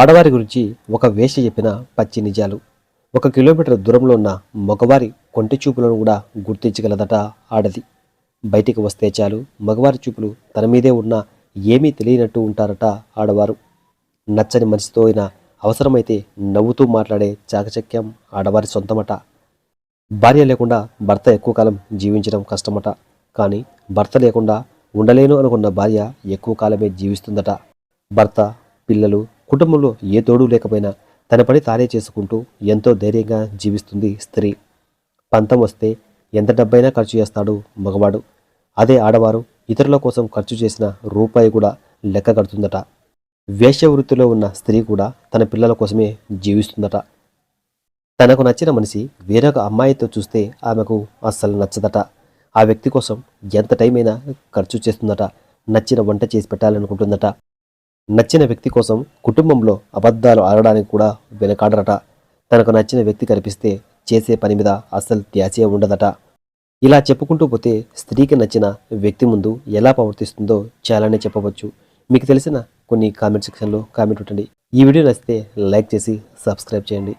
ఆడవారి గురించి ఒక వేష చెప్పిన పచ్చి నిజాలు. ఒక కిలోమీటర్ దూరంలో ఉన్న మగవారి కొంటి చూపులను కూడా గుర్తించగలదట ఆడది. బయటికి వస్తే చాలు మగవారి చూపులు తన మీదే ఉన్నా ఏమీ తెలియనట్టు ఉంటారట ఆడవారు. నచ్చని మనిషితో అయినా అవసరమైతే నవ్వుతూ మాట్లాడే చాకచక్యం ఆడవారి సొంతమట. భార్య లేకుండా భర్త ఎక్కువ కాలం జీవించడం కష్టమట. కానీ భర్త లేకుండా ఉండలేను అనుకున్న భార్య ఎక్కువ కాలమే జీవిస్తుందట. భర్త పిల్లలు కుటుంబంలో ఏ తోడు లేకపోయినా తన పని తానే చేసుకుంటూ ఎంతో ధైర్యంగా జీవిస్తుంది స్త్రీ. పంతం వస్తే ఎంత డబ్బైనా ఖర్చు చేస్తాడు మగవాడు. అదే ఆడవారు ఇతరుల కోసం ఖర్చు చేసిన రూపాయి కూడా లెక్క కడుతుందట. వేషవృత్తిలో ఉన్న స్త్రీ కూడా తన పిల్లల కోసమే జీవిస్తుందట. తనకు నచ్చిన మనిషి వేరొక అమ్మాయితో చూస్తే ఆమెకు అస్సలు నచ్చదట. ఆ వ్యక్తి కోసం ఎంత టైం అయినా ఖర్చు చేస్తుందట నచ్చిన వంట చేసి పెట్టాలనుకుంటుందట. నచ్చిన వ్యక్తి కోసం కుటుంబంలో అబద్ధాలు ఆడడానికి కూడా వెనకాడరట. తనకు నచ్చిన వ్యక్తి కనిపిస్తే చేసే పని మీద అస్సలు త్యాచే ఉండదట. ఇలా చెప్పుకుంటూ పోతే స్త్రీకి నచ్చిన వ్యక్తి ముందు ఎలా ప్రవర్తిస్తుందో చాలానే చెప్పవచ్చు. మీకు తెలిసిన కొన్ని కామెంట్ సెక్షన్లో కామెంట్ ఉండండి ఈ వీడియో నచ్చితే లైక్ చేసి సబ్స్క్రైబ్ చేయండి.